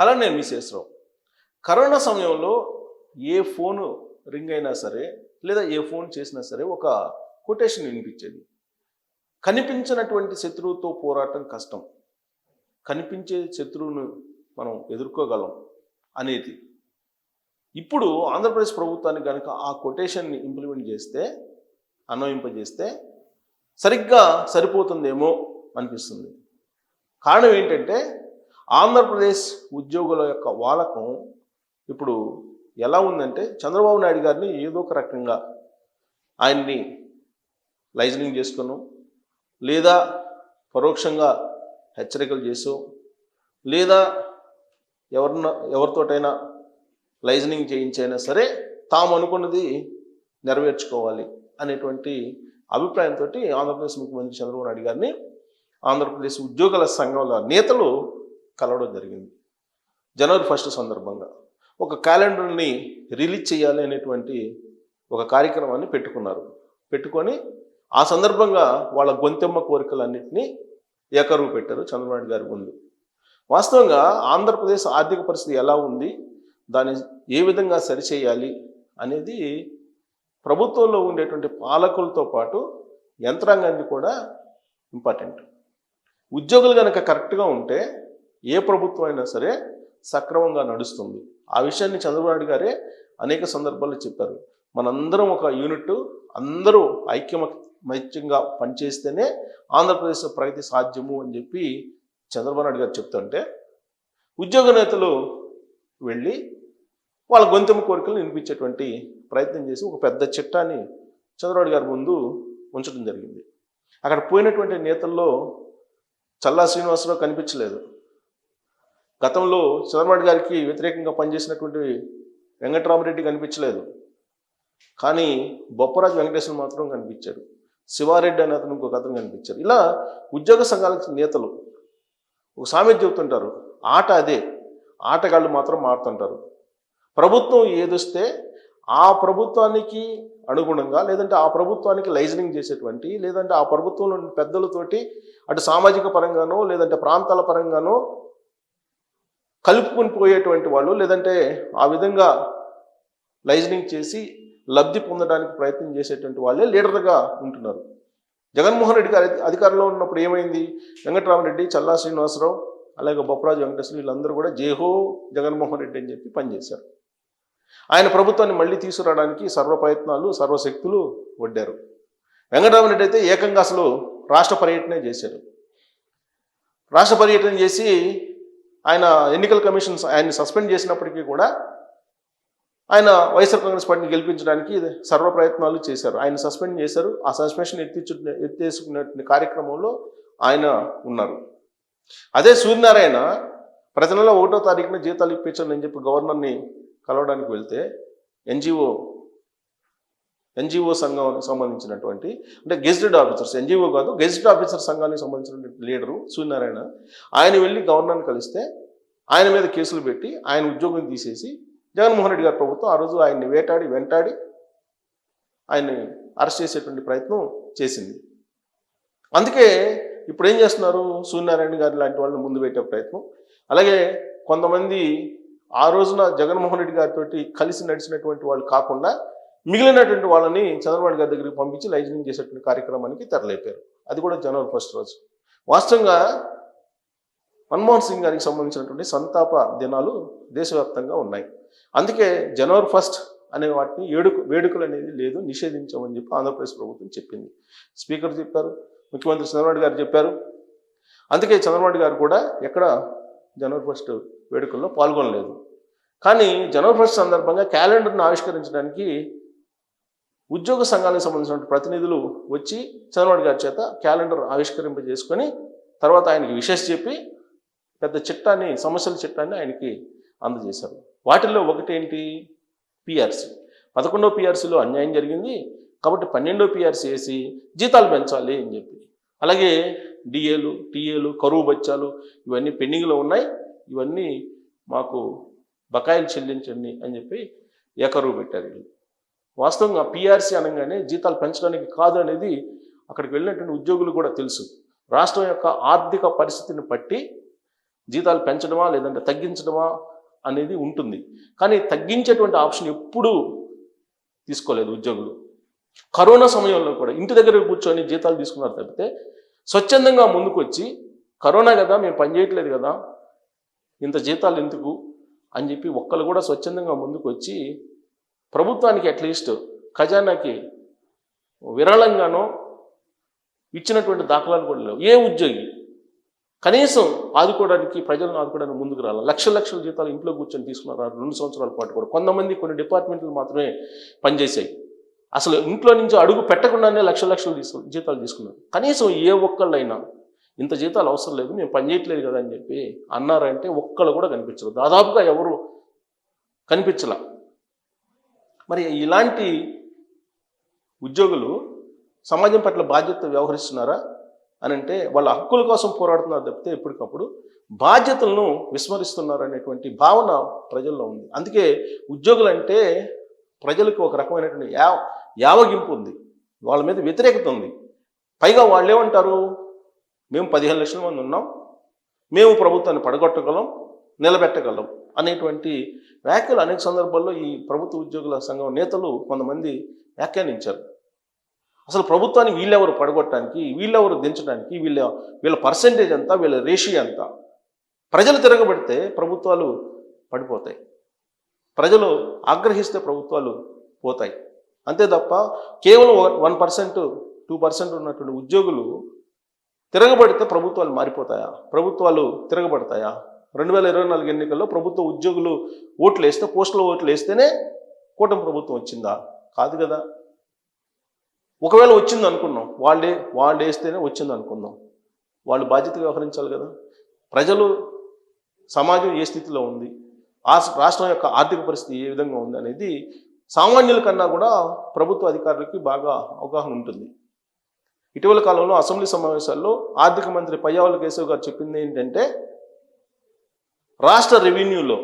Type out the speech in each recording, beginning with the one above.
Hello నేను miss corona సమయంలో ఏ phone ring అయినా సరే లేదా ఏ ఫోన్ చేసినా సరే ఒక కొటేషన్ వినిపించేది. కనిపించినటువంటి శత్రువుతో పోరాటం కష్టం. కనిపించే శత్రువును మనం ఎదుర్కోగలం అనేది. ఇప్పుడు ఆంధ్రప్రదేశ్ ప్రభుత్వానికి కనుక ఆ కొటేషన్ని ఇంప్లిమెంట్ చేస్తే అన్వయింపజేస్తే సరిగ్గా సరిపోతుందేమో అనిపిస్తుంది. కారణం ఏంటంటే ఆంధ్రప్రదేశ్ ఉద్యోగుల యొక్క వాలకం ఇప్పుడు ఎలా ఉందంటే చంద్రబాబు నాయుడు గారిని ఏదో ఒక రకంగా ఆయన్ని లైజనింగ్ చేసుకున్నాం లేదా పరోక్షంగా హెచ్చరికలు చేసాం లేదా ఎవరిన ఎవరితోటైనా లైజనింగ్ చేయించైనా సరే తాము అనుకున్నది నెరవేర్చుకోవాలి అనేటువంటి అభిప్రాయంతో ఆంధ్రప్రదేశ్ ముఖ్యమంత్రి చంద్రబాబు నాయుడు గారిని ఆంధ్రప్రదేశ్ ఉద్యోగుల సంఘాల నేతలు కలవడం జరిగింది. జనవరి ఫస్ట్ సందర్భంగా ఒక క్యాలెండర్ని రిలీజ్ చేయాలి అనేటువంటి ఒక కార్యక్రమాన్ని పెట్టుకున్నారు. పెట్టుకొని ఆ సందర్భంగా వాళ్ళ గొంతెమ్మ కోరికలన్నింటినీ ఏకరువు పెట్టారు చంద్రబాబు గారి ముందు. వాస్తవంగా ఆంధ్రప్రదేశ్ ఆర్థిక పరిస్థితి ఎలా ఉంది? దాన్ని ఏ విధంగా సరిచేయాలి? అనేది ప్రభుత్వంలో ఉండేటువంటి పాలకులతో పాటు యంత్రాంగానికి కూడా ఇంపార్టెంట్. ఉద్యోగులు కనుక కరెక్ట్గా ఉంటే ఏ ప్రభుత్వం అయినా సరే సక్రమంగా నడుస్తుంది. ఆ విషయాన్ని చంద్రబాబు గారే అనేక సందర్భాల్లో చెప్పారు. మనందరం ఒక యూనిట్ అందరూ ఐక్యమత్యంగా పనిచేస్తేనే ఆంధ్రప్రదేశ్ ప్రగతి సాధ్యము అని చెప్పి చంద్రబాబు నాయుడు గారు చెప్తుంటే ఉద్యోగ నేతలు వెళ్ళి వాళ్ళ గొంతెమ్మ కోరికలు వినిపించేటువంటి ప్రయత్నం చేసి ఒక పెద్ద చిట్టాన్ని చంద్రబాబు గారి ముందు ఉంచడం జరిగింది. అక్కడ పోయినటువంటి నేతల్లో చల్లా శ్రీనివాసరావు కనిపించలేదు. గతంలో చంద్రబాబు గారికి వ్యతిరేకంగా పనిచేసినటువంటి వెంకటరామరెడ్డి కనిపించలేదు. కానీ బొప్పరాజు వెంకటేశ్వర మాత్రం కనిపించాడు. శివారెడ్డి అనే అతను ఇంకొక అతను కనిపించారు. ఇలా ఉద్యోగ సంఘాల నేతలు ఒక సామెత చెబుతుంటారు ఆట అదే ఆటగాళ్ళు మాత్రం మారుతుంటారు ప్రభుత్వం ఏదొస్తే ఆ ప్రభుత్వానికి అనుగుణంగా లేదంటే ఆ ప్రభుత్వానికి లైజనింగ్ చేసేటువంటి లేదంటే ఆ ప్రభుత్వంలో పెద్దలతోటి అటు సామాజిక పరంగానో లేదంటే ప్రాంతాల పరంగానో కలుపుకొని పోయేటువంటి వాళ్ళు లేదంటే ఆ విధంగా లైజనింగ్ చేసి లబ్ధి పొందడానికి ప్రయత్నం చేసేటువంటి వాళ్ళే లీడర్గా ఉంటున్నారు. జగన్మోహన్ రెడ్డి గారు అధికారంలో ఉన్నప్పుడు ఏమైంది? వెంకటరామరెడ్డి చల్లా శ్రీనివాసరావు అలాగే బొప్పరాజు వెంకటేశ్వర వీళ్ళందరూ కూడా జేహో జగన్మోహన్ రెడ్డి అని చెప్పి పనిచేశారు. ఆయన ప్రభుత్వాన్ని మళ్ళీ తీసుకురావడానికి సర్వ ప్రయత్నాలు సర్వశక్తులు వడ్డారు. వెంకటరామరెడ్డి అయితే ఏకంగా అసలు రాష్ట్ర పర్యటనే చేశారు. రాష్ట్ర పర్యటన చేసి ఆయన ఎన్నికల కమిషన్ ఆయన్ని సస్పెండ్ చేసినప్పటికీ కూడా ఆయన వైఎస్ఆర్ కాంగ్రెస్ పార్టీని గెలిపించడానికి సర్వ ప్రయత్నాలు చేశారు. ఆయన సస్పెండ్ చేశారు. ఆ సస్పెన్షన్ ఎత్తిచ్చు ఎత్తేసుకునే కార్యక్రమంలో ఆయన ఉన్నారు. అదే సూర్యనారాయణ ప్రతి నెల ఒకటో తారీఖున జీతాలు ఇప్పించాలని చెప్పి గవర్నర్ని కలవడానికి వెళ్తే ఎన్జిఓ ఎన్జిఓ సంఘం సంబంధించినటువంటి అంటే గెజిటెడ్ ఆఫీసర్స్ ఎన్జిఓ కాదు గెజిటెడ్ ఆఫీసర్ సంఘానికి సంబంధించినటువంటి లీడరు సూర్యనారాయణ ఆయన వెళ్ళి గవర్నర్ని కలిస్తే ఆయన మీద కేసులు పెట్టి ఆయన ఉద్యోగం తీసేసి జగన్మోహన్ రెడ్డి గారి ప్రభుత్వం ఆ రోజు ఆయన్ని వేటాడి వెంటాడి ఆయన్ని అరెస్ట్ చేసేటువంటి ప్రయత్నం చేసింది. అందుకే ఇప్పుడు ఏం చేస్తున్నారు సూర్యనారాయణ గారి లాంటి వాళ్ళని ముందు పెట్టే ప్రయత్నం? అలాగే కొంతమంది ఆ రోజున జగన్మోహన్ రెడ్డి గారితో కలిసి నడిచినటువంటి వాళ్ళు కాకుండా మిగిలినటువంటి వాళ్ళని చంద్రబాబు గారి దగ్గరికి పంపించి లైజనింగ్ చేసేటువంటి కార్యక్రమానికి తెరలేపారు. అది కూడా జనవరి ఫస్ట్ రోజు. వాస్తవంగా మన్మోహన్ సింగ్ గారికి సంబంధించినటువంటి సంతాప దినాలు దేశవ్యాప్తంగా ఉన్నాయి. అందుకే జనవరి ఫస్ట్ అనే వాటిని ఏడుకు వేడుకలు అనేది లేదు నిషేధించమని చెప్పి ఆంధ్రప్రదేశ్ ప్రభుత్వం చెప్పింది. స్పీకర్ చెప్పారు ముఖ్యమంత్రి చంద్రబాబు గారు చెప్పారు. అందుకే చంద్రబాబు గారు కూడా ఎక్కడ జనవరి ఫస్ట్ వేడుకల్లో పాల్గొనలేదు. కానీ జనవరి ఫస్ట్ సందర్భంగా క్యాలెండర్ను ఆవిష్కరించడానికి ఉద్యోగ సంఘాలకు సంబంధించిన ప్రతినిధులు వచ్చి చంద్రబాబు గారి చేత క్యాలెండర్ ఆవిష్కరింప చేసుకొని తర్వాత ఆయనకి విశేష చెప్పి పెద్ద చిట్టాన్ని సమస్యల చిట్టాన్ని ఆయనకి అందజేశారు. వాటిల్లో ఒకటేంటి? పిఆర్సీ పదకొండో పిఆర్సీలో అన్యాయం జరిగింది. కాబట్టి పన్నెండో పిఆర్సీ వేసి జీతాలు పెంచాలి అని చెప్పి. అలాగే డిఏలు టీఏలు కరువు బచ్చాలు ఇవన్నీ పెండింగ్లో ఉన్నాయి. ఇవన్నీ మాకు బకాయిలు చెల్లించండి అని చెప్పి ఏకరువు పెట్టారు వీళ్ళు. వాస్తవంగా పీఆర్సీ అనగానే జీతాలు పెంచడానికి కాదు అనేది అక్కడికి వెళ్ళినటువంటి ఉద్యోగులు కూడా తెలుసు. రాష్ట్రం యొక్క ఆర్థిక పరిస్థితిని బట్టి జీతాలు పెంచడమా లేదంటే తగ్గించడమా అనేది ఉంటుంది. కానీ తగ్గించేటువంటి ఆప్షన్ ఎప్పుడూ తీసుకోలేదు ఉద్యోగులు. కరోనా సమయంలో కూడా ఇంటి దగ్గర కూర్చొని జీతాలు తీసుకున్నారు తప్పితే స్వచ్ఛందంగా ముందుకు వచ్చి కరోనా కదా మేము పని చేయట్లేదు కదా ఇంత జీతాలు ఎందుకు? అని చెప్పి ఒక్కరు కూడా స్వచ్ఛందంగా ముందుకు వచ్చి ప్రభుత్వానికి అట్లీస్ట్ ఖజానాకి విరళంగానో ఇచ్చినటువంటి దాఖలాలు కూడా లేవు. ఏ ఉద్యోగి కనీసం ఆదుకోవడానికి ప్రజలను ఆదుకోవడానికి ముందుకు రాలి? లక్షల లక్షల జీతాలు ఇంట్లో కూర్చొని తీసుకున్నారు రెండు సంవత్సరాల పాటు కూడా. కొంతమంది కొన్ని డిపార్ట్మెంట్లు మాత్రమే పనిచేసాయి అసలు ఇంట్లో నుంచి అడుగు పెట్టకుండానే లక్షల లక్షలు తీసుకు జీతాలు తీసుకున్నారు. కనీసం ఏ ఒక్కళ్ళైనా ఇంత జీతాలు అవసరం లేదు మేము పని చేయట్లేదు కదా అని చెప్పి అన్నారంటే ఒక్కళ్ళు కూడా కనిపించరు. దాదాపుగా ఎవరు కనిపించలే? మరి ఇలాంటి ఉద్యోగులు సమాజం పట్ల బాధ్యత వ్యవహరిస్తున్నారా అని అంటే వాళ్ళ హక్కుల కోసం పోరాడుతున్నారు తప్పితే ఎప్పటికప్పుడు బాధ్యతలను విస్మరిస్తున్నారు అనేటువంటి భావన ప్రజల్లో ఉంది. అందుకే ఉద్యోగులు అంటే ప్రజలకు ఒక రకమైనటువంటి యా యావగింపు ఉంది. వాళ్ళ మీద వ్యతిరేకత ఉంది. పైగా వాళ్ళు ఏమంటారు మేము పదిహేను లక్షల మంది ఉన్నాం. మేము ప్రభుత్వాన్ని పడగొట్టగలం. నిలబెట్టగలం అనేటువంటి వ్యాఖ్యలు అనేక సందర్భాల్లో ఈ ప్రభుత్వ ఉద్యోగుల సంఘం నేతలు కొంతమంది వ్యాఖ్యానించారు. అసలు ప్రభుత్వాన్ని వీళ్ళెవరు పడగొట్టడానికి వీళ్ళెవరు దించడానికి వీళ్ళ వీళ్ళ పర్సంటేజ్ అంతా వీళ్ళ రేషియో ఎంత? ప్రజలు తిరగబడితే ప్రభుత్వాలు పడిపోతాయి. ప్రజలు ఆగ్రహిస్తే ప్రభుత్వాలు పోతాయి. అంతే తప్ప కేవలం వన్ పర్సెంట్ టూ పర్సెంట్ ఉన్నటువంటి ఉద్యోగులు తిరగబడితే ప్రభుత్వాలు మారిపోతాయా? ప్రభుత్వాలు తిరగబడతాయా? రెండు వేల ఇరవై నాలుగు ఎన్నికల్లో ప్రభుత్వ ఉద్యోగులు ఓట్లు వేస్తే పోస్టుల ఓట్లు వేస్తేనే కూటమి ప్రభుత్వం వచ్చిందా? కాదు కదా. ఒకవేళ వచ్చింది అనుకున్నాం వాళ్ళే వాళ్ళు వేస్తేనే వచ్చింది అనుకుందాం వాళ్ళు బాధ్యత వ్యవహరించాలి కదా. ప్రజలు సమాజం ఏ స్థితిలో ఉంది? ఆ రాష్ట్రం యొక్క ఆర్థిక పరిస్థితి ఏ విధంగా ఉంది అనేది సామాన్యుల కన్నా కూడా ప్రభుత్వ అధికారులకి బాగా అవగాహన ఉంటుంది. ఇటీవల కాలంలో అసెంబ్లీ సమావేశాల్లో ఆర్థిక మంత్రి పయ్యావుల కేశవ్ గారు చెప్పింది ఏంటంటే రాష్ట్ర రెవెన్యూలో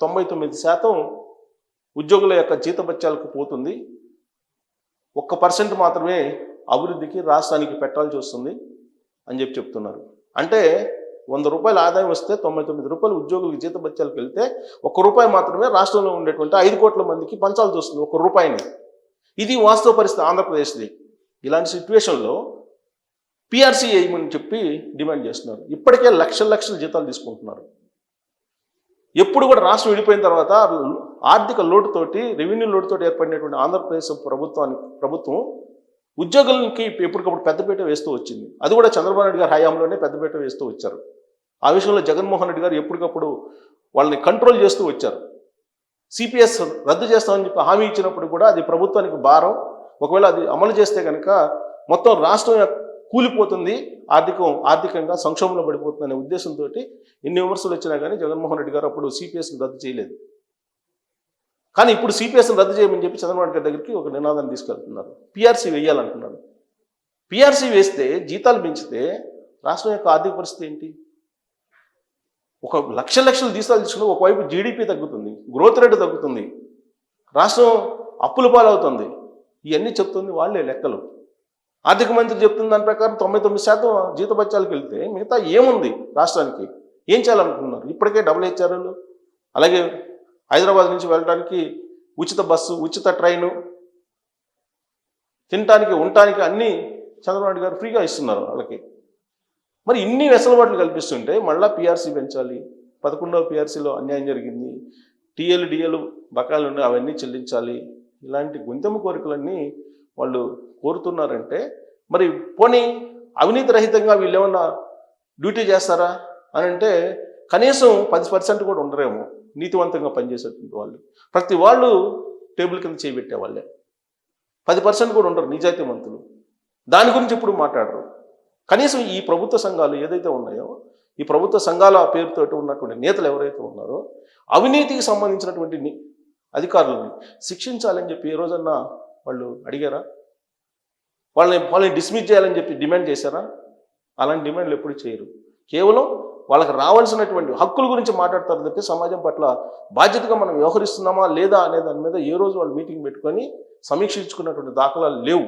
తొంభై తొమ్మిది శాతం ఉద్యోగుల యొక్క జీతభత్యాలకు పోతుంది. ఒక్క పర్సెంట్ మాత్రమే అభివృద్ధికి రాష్ట్రానికి పెట్టాల్సి వస్తుంది అని చెప్పి చెప్తున్నారు. అంటే వంద రూపాయల ఆదాయం వస్తే తొంభై తొమ్మిది రూపాయలు ఉద్యోగులకు జీతభత్యాలకు వెళ్తే ఒక్క రూపాయి మాత్రమే రాష్ట్రంలో ఉండేటువంటి ఐదు కోట్ల మందికి పంచాల్సి వస్తుంది ఒక రూపాయిని. ఇది వాస్తవ పరిస్థితి ఆంధ్రప్రదేశ్ది. ఇలాంటి సిచ్యువేషన్లో పిఆర్సీ వేయమని చెప్పి డిమాండ్ చేస్తున్నారు. ఇప్పటికే లక్షల లక్షల జీతాలు తీసుకుంటున్నారు. ఎప్పుడు కూడా రాష్ట్రం విడిపోయిన తర్వాత ఆర్థిక లోటుతోటి రెవెన్యూ లోటుతోటి ఏర్పడినటువంటి ఆంధ్రప్రదేశ్ ప్రభుత్వానికి ప్రభుత్వం ఉద్యోగులకి ఎప్పటికప్పుడు పెద్దపీట వేస్తూ వచ్చింది. అది కూడా చంద్రబాబు నాయుడు గారి హయాంలోనే పెద్దపీట వేస్తూ వచ్చారు. ఆ విషయంలో జగన్మోహన్ రెడ్డి గారు ఎప్పటికప్పుడు వాళ్ళని కంట్రోల్ చేస్తూ వచ్చారు. సిపిఎస్ రద్దు చేస్తామని చెప్పి హామీ ఇచ్చినప్పుడు కూడా అది ప్రభుత్వానికి భారం. ఒకవేళ అది అమలు చేస్తే కనుక మొత్తం రాష్ట్రం కూలిపోతుంది ఆర్థికం ఆర్థికంగా సంక్షోభంలో పడిపోతుంది అనే ఉద్దేశంతో ఎన్ని విమర్శలు వచ్చినా కానీ జగన్మోహన్ రెడ్డి గారు అప్పుడు సిపిఎస్ని రద్దు చేయలేదు. కానీ ఇప్పుడు సిపిఎస్ని రద్దు చేయమని చెప్పి చంద్రబాబు గారి దగ్గరికి ఒక నినాదాన్ని తీసుకెళ్తున్నారు. పిఆర్సీ వేయాలంటున్నారు. పిఆర్సీ వేస్తే జీతాలు పెంచితే రాష్ట్రం యొక్క ఆర్థిక పరిస్థితి ఏంటి? ఒక లక్ష లక్షలు జీతాలు తీసుకుని ఒకవైపు జీడిపి తగ్గుతుంది గ్రోత్ రేటు తగ్గుతుంది రాష్ట్రం అప్పుల పాలవుతుంది. ఇవన్నీ చెప్తుంది వాళ్ళే లెక్కలు. ఆర్థిక మంత్రి చెప్తున్న దాని ప్రకారం తొంభై తొమ్మిది శాతం జీతభత్యాలకు వెళ్తే మిగతా ఏముంది రాష్ట్రానికి? ఏం చేయాలనుకుంటున్నారు? ఇప్పటికే డబుల్ హెచ్ఆర్ఎల్ అలాగే హైదరాబాద్ నుంచి వెళ్ళడానికి ఉచిత బస్సు ఉచిత ట్రైను తినటానికి ఉండటానికి అన్నీ చంద్రబాబు గారు ఫ్రీగా ఇస్తున్నారు వాళ్ళకి. మరి ఇన్ని వెసులుబాట్లు కల్పిస్తుంటే మళ్ళీ పిఆర్సీ పెంచాలి. పదకొండవ పిఆర్సీలో అన్యాయం జరిగింది. టీఎల్ డిఎల్ బకాయిలు ఉన్నాయి అవన్నీ చెల్లించాలి. ఇలాంటి గుంతెమ్మ కోరికలన్నీ వాళ్ళు కోరుతున్నారంటే మరి పోనీ అవినీతి రహితంగా వీళ్ళు ఏమన్నా డ్యూటీ చేస్తారా అని అంటే కనీసం పది పర్సెంట్ కూడా ఉండరేమో నీతివంతంగా పనిచేసేటువంటి వాళ్ళు. ప్రతి వాళ్ళు టేబుల్ కింద చేపెట్టే వాళ్ళే పది పర్సెంట్ కూడా ఉండరు నిజాయితీవంతులు దాని గురించి ఇప్పుడు మాట్లాడరు. కనీసం ఈ ప్రభుత్వ సంఘాలు ఏదైతే ఉన్నాయో ఈ ప్రభుత్వ సంఘాల పేరుతోటి ఉన్నటువంటి నేతలు ఎవరైతే ఉన్నారో అవినీతికి సంబంధించినటువంటి ని- అధికారులని శిక్షించాలని చెప్పి ఏ రోజన్నా వాళ్ళు అడిగారా? వాళ్ళని వాళ్ళని డిస్మిస్ చేయాలని చెప్పి డిమాండ్ చేశారా? అలాంటి డిమాండ్లు ఎప్పుడు చేయరు. కేవలం వాళ్ళకి రావాల్సినటువంటి హక్కుల గురించి మాట్లాడతారు తప్పితే సమాజం పట్ల బాధ్యతగా మనం వ్యవహరిస్తున్నామా లేదా అనే దాని మీద ఏ రోజు వాళ్ళు మీటింగ్ పెట్టుకొని సమీక్షించుకున్నటువంటి దాఖలాలు లేవు.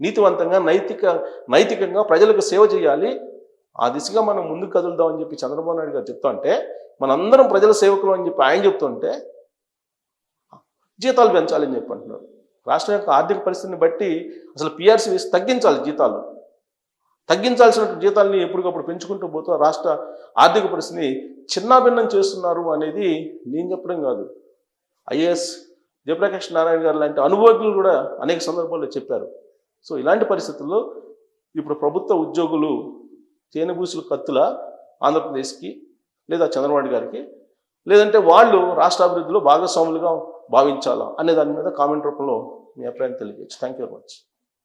నీతివంతంగా నైతిక నైతికంగా ప్రజలకు సేవ చేయాలి. ఆ దిశగా మనం ముందుకు కదులుదామని చెప్పి చంద్రబాబు నాయుడు గారు చెప్తా అంటే మనందరం ప్రజల సేవకులు అని చెప్పి ఆయన చెప్తుంటే జీతాలు పెంచాలని చెప్పి అంటున్నారు. రాష్ట్రం యొక్క ఆర్థిక పరిస్థితిని బట్టి అసలు పిఆర్సీ వేసి తగ్గించాలి జీతాలు. తగ్గించాల్సిన జీతాలని ఎప్పటికప్పుడు పెంచుకుంటూ పోతూ రాష్ట్ర ఆర్థిక పరిస్థితిని చిన్నాభిన్నం చేస్తున్నారు అనేది నేను చెప్పడం కాదు. ఐఏఎస్ జయప్రకాష్ నారాయణ గారు లాంటి అనుభవజ్ఞులు కూడా అనేక సందర్భాల్లో చెప్పారు. సో ఇలాంటి పరిస్థితుల్లో ఇప్పుడు ప్రభుత్వ ఉద్యోగులు తేనెగూసులు కత్తుల ఆంధ్రప్రదేశ్కి లేదా చంద్రబాబు గారికి లేదంటే వాళ్ళు రాష్ట్ర అభివృద్ధిలో భాగస్వాములుగా భావించాలా అనే దాని మీద కామెంట్ రూపంలో మీ అభిప్రాయం తెలియజేయచ్చు. Thank you very much